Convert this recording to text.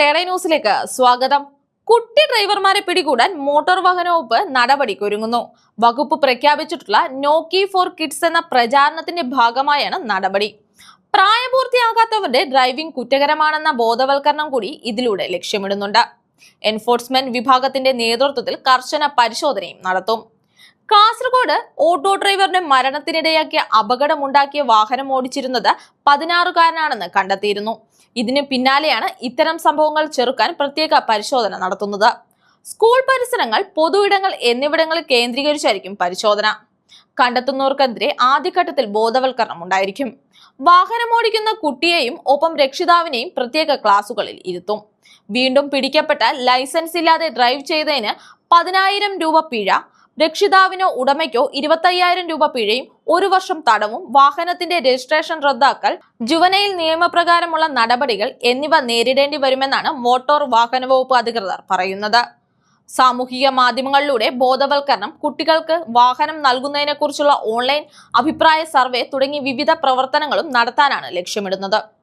തേടേ ന്യൂസിലേക്ക് സ്വാഗതം. കുട്ടി ഡ്രൈവർമാരെ പിടികൂടാൻ മോട്ടോർ വാഹന വകുപ്പ് നടപടിക്കൊരുങ്ങുന്നു. വകുപ്പ് പ്രഖ്യാപിച്ചിട്ടുള്ള നോക്കി ഫോർ കിഡ്സ് എന്ന പ്രചാരണത്തിന്റെ ഭാഗമായാണ് നടപടി. പ്രായപൂർത്തിയാകാത്തവരുടെ ഡ്രൈവിംഗ് കുറ്റകരമാണെന്ന ബോധവൽക്കരണം കൂടി ഇതിലൂടെ ലക്ഷ്യമിടുന്നുണ്ട്. എൻഫോഴ്സ്മെന്റ് വിഭാഗത്തിന്റെ നേതൃത്വത്തിൽ കർശന പരിശോധനയും നടത്തും. കാസർഗോഡ് ഓട്ടോ ഡ്രൈവറിന്റെ മരണത്തിനിടയാക്കിയ അപകടമുണ്ടാക്കിയ വാഹനം ഓടിച്ചിരുന്നത് പതിനാറുകാരനാണെന്ന് കണ്ടെത്തിയിരുന്നു. ഇതിന് പിന്നാലെയാണ് ഇത്തരം സംഭവങ്ങൾ ചെറുക്കാൻ പ്രത്യേക പരിശോധന നടത്തുന്നത്. സ്കൂൾ പരിസരങ്ങൾ പൊതുയിടങ്ങൾ എന്നിവിടങ്ങളിൽ കേന്ദ്രീകരിച്ചായിരിക്കും പരിശോധന. കണ്ടെത്തുന്നവർക്കെതിരെ ആദ്യഘട്ടത്തിൽ ബോധവൽക്കരണം ഉണ്ടായിരിക്കും. വാഹനമോടിക്കുന്ന കുട്ടിയെയും ഒപ്പം രക്ഷിതാവിനെയും പ്രത്യേക ക്ലാസുകളിൽ ഇരുത്തും. വീണ്ടും പിടിക്കപ്പെട്ട ലൈസൻസ് ഇല്ലാതെ ഡ്രൈവ് ചെയ്തതിന് പതിനായിരം രൂപ പിഴ രക്ഷിതാവിനോ ഉടമയ്ക്കോ ഇരുപത്തയ്യായിരം രൂപ പിഴയും ഒരു വർഷം തടവും വാഹനത്തിന്റെ രജിസ്ട്രേഷൻ റദ്ദാക്കൽ ജുവനയിൽ നിയമപ്രകാരമുള്ള നടപടികൾ എന്നിവ നേരിടേണ്ടി വരുമെന്നാണ് മോട്ടോർ വാഹന വകുപ്പ് അധികൃതർ പറയുന്നത്. സാമൂഹിക മാധ്യമങ്ങളിലൂടെ ബോധവൽക്കരണം കുട്ടികൾക്ക് വാഹനം നൽകുന്നതിനെക്കുറിച്ചുള്ള ഓൺലൈൻ അഭിപ്രായ സർവേ തുടങ്ങി വിവിധ പ്രവർത്തനങ്ങളും നടത്താനാണ് ലക്ഷ്യമിടുന്നത്.